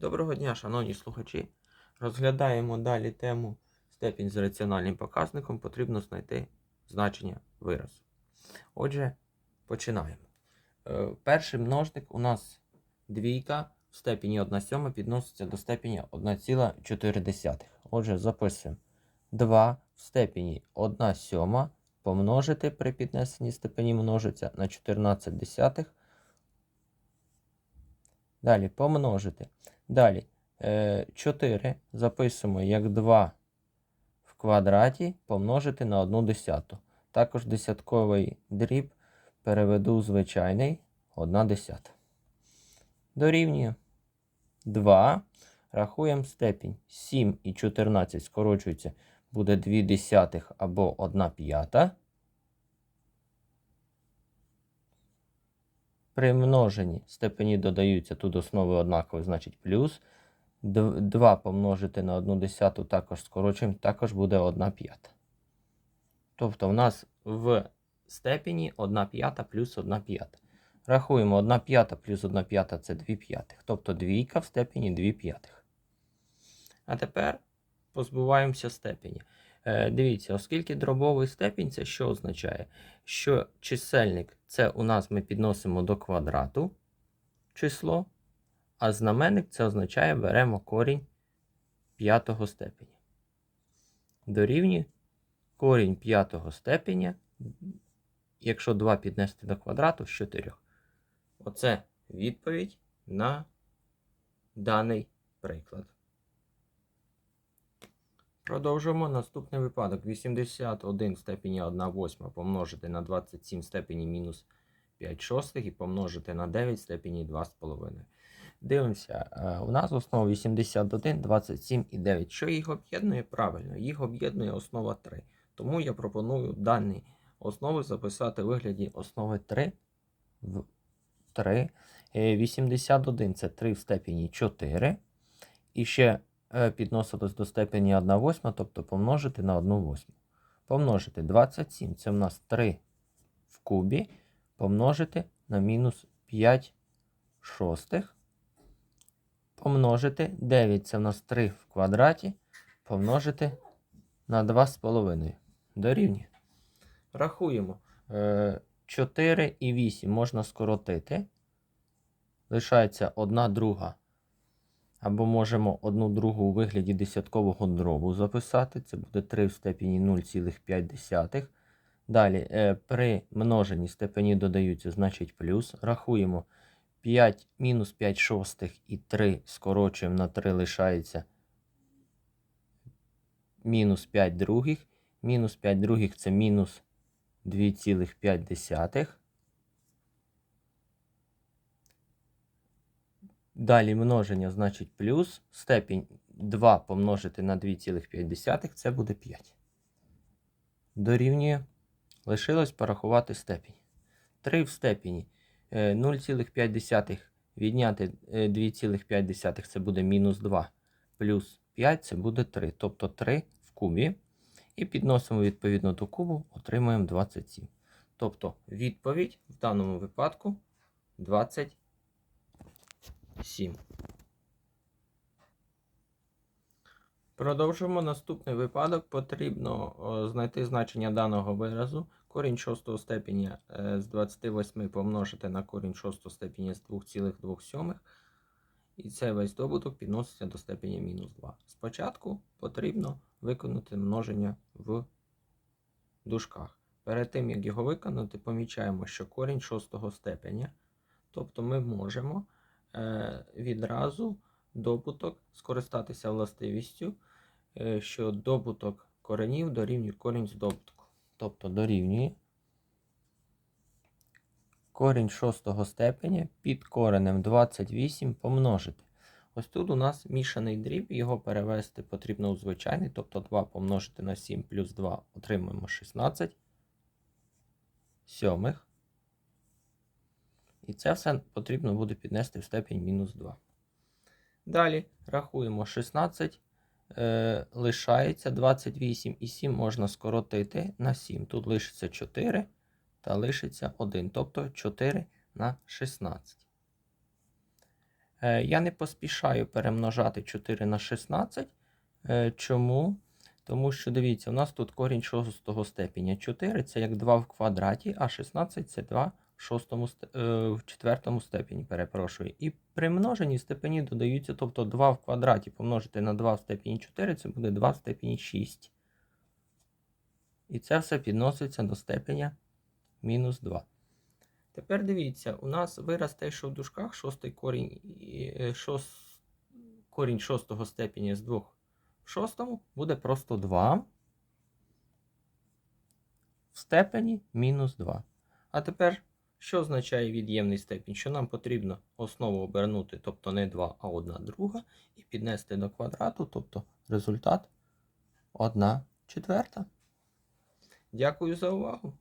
Доброго дня, шановні слухачі. Розглядаємо далі тему степінь з раціональним показником. Потрібно знайти значення виразу. Отже, починаємо. Е, Перший множник у нас двійка в степені 1 сьома підноситься до степені 1,4. Отже, записуємо 2 в степені 1 сьома помножити при піднесенні степені множиться на 14 десятих. Далі помножити. Далі е, 4 записуємо як 2 в квадраті помножити на 1 десяту. Також десятковий дріб переведу у звичайний 1 десята. Дорівнює 2. Рахуємо степінь. 7 і 14 скорочується, буде 2 десятих або 1 п'ята. При множенні степені додаються тут основи однакові, значить плюс. 2 помножити на 1 десяту також скорочуємо, також буде 1 п'ята. Тобто в нас в степені 1 п'ята плюс 1 п'ята. Рахуємо 1 п'ята плюс 1 п'ята це 2 п'ятих. Тобто двійка в степені 2 п'ятих. А тепер позбуваємося степені. Е, дивіться, оскільки дробовий степінь це що означає? Що чисельник це у нас ми підносимо до квадрату число, а знаменник це означає беремо корінь п'ятого степеня. Дорівнює корінь п'ятого степеня, якщо 2 піднести до квадрату з 4. Оце відповідь на даний приклад. Продовжуємо наступний випадок. 81 в степені 1 восьма помножити на 27 в степені мінус 5 шостих і помножити на 9 в степені 2,5. Дивимося, е, у нас основа 81, 27 і 9. Що їх об'єднує? Правильно, їх об'єднує основа 3. Тому я пропоную дані основи записати в вигляді основи 3 в 3. Е, 81 це 3 в степені 4. І ще е, підносилось до степені 1 восьма, тобто помножити на 1 восьму. Помножити 27 це в нас 3 в кубі. Помножити на мінус 5 шостих. Помножити 9 це в нас 3 в квадраті. Помножити на 2,5. Дорівнює. Рахуємо. Е, 4 і 8 можна скоротити. Лишається 1 друга. Або можемо одну другу у вигляді десяткового дробу записати. Це буде 3 в степені 0,5. Далі е, при множенні степені додаються, значить плюс. Рахуємо 5 мінус 5 шостих і 3 скорочуємо на 3 лишається мінус 5 других. Мінус 5 других це мінус 2,5. Далі множення значить плюс. Степінь 2 помножити на 2,5 це буде 5. Дорівнює. Лишилось порахувати степінь. 3 в степені е, 0,5 відняти е, 2,5 це буде мінус 2. Плюс 5 це буде 3. Тобто 3 в кубі. І підносимо відповідно до кубу, отримуємо 27. Тобто відповідь в даному випадку 27. Продовжуємо наступний випадок. Потрібно знайти значення даного виразу. Корінь 6 степеня е, з 28 помножити на корінь 6 степеня з 2,2. І цей весь добуток підноситься до степені мінус 2. Спочатку потрібно виконати множення в дужках. Перед тим, як його виконати, помічаємо, що корінь 6 степеня. Тобто ми можемо е, відразу добуток скористатися властивістю, е, що добуток коренів дорівнює корінь з добутку. Тобто дорівнює корінь 6 степеня під коренем 28 помножити. Ось тут у нас мішаний дріб, його перевести потрібно у звичайний, тобто 2 помножити на 7 плюс 2 отримуємо 16 сьомих. І це все потрібно буде піднести в степень мінус 2. Далі рахуємо 16. Е, лишається 28 і 7 можна скоротити на 7. Тут лишиться 4 та лишиться 1, тобто 4 на 16. Е, Я не поспішаю перемножати 4 на 16. Е, Чому? Тому що дивіться, у нас тут корінь шостого степеня. 4 це як 2 в квадраті, а 16 це 2 в, шостому, е, в четвертому степені, перепрошую. І при множенні степені додаються, тобто 2 в квадраті помножити на 2 в степені 4, це буде 2 в степені 6. І це все підноситься до степеня мінус 2. Тепер дивіться, у нас вираз те, що в дужках шостий корінь, е, корінь шостого степеня з 2 в шостому буде просто 2 в степені мінус 2. А тепер, що означає від'ємний степінь? Що нам потрібно основу обернути, тобто не 2, а 1 друга, і піднести до квадрату, тобто результат 1 четверта. Дякую за увагу.